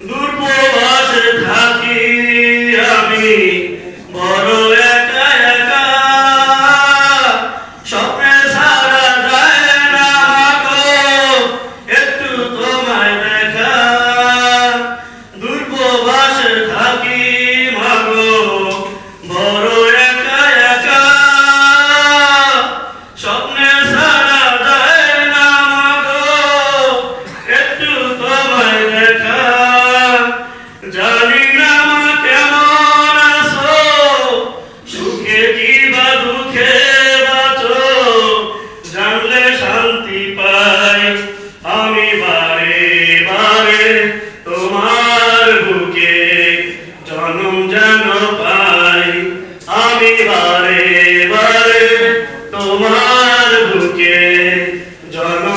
நூறு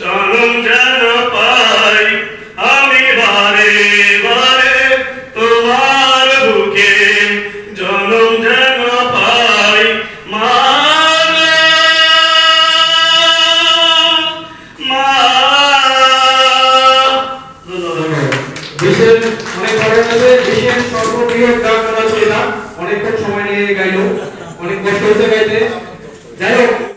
জনম জন পাই, আমি বারে বারে তোমার বুকে। জনম জন পাই অনেকক্ষণ সময় নিয়ে গাইল অনেক কষ্ট হয়েছে গাইতে। যাই হোক